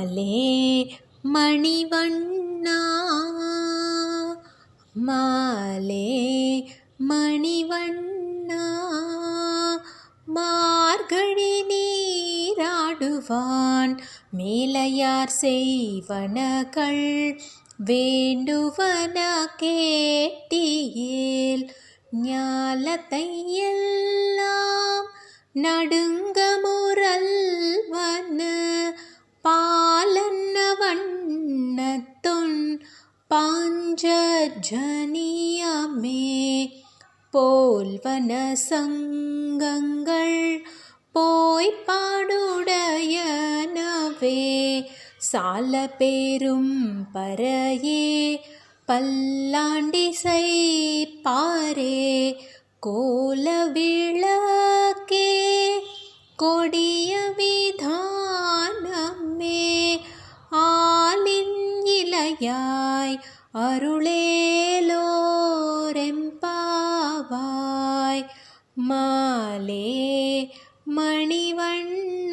மாலே மணிவண்ணா. மாலே மணிவண்ணா. மார்கழி நீராடுவான் மேலையார் செய்வனகள். வேண்டுவன கேட்டியேல் ஞாலத்தை எல்லாம் நடுங்க பாஞ்சஜனியமே போல்வன சங்கங்கள் போய் பாடுடையனவே. சால பேரும் பறையே பல்லாண்டிசை பாரே கோல விளக்கே கொடிய இலையாய் அருளேலோரெம்பாவாய் மாலே மணிவண்ண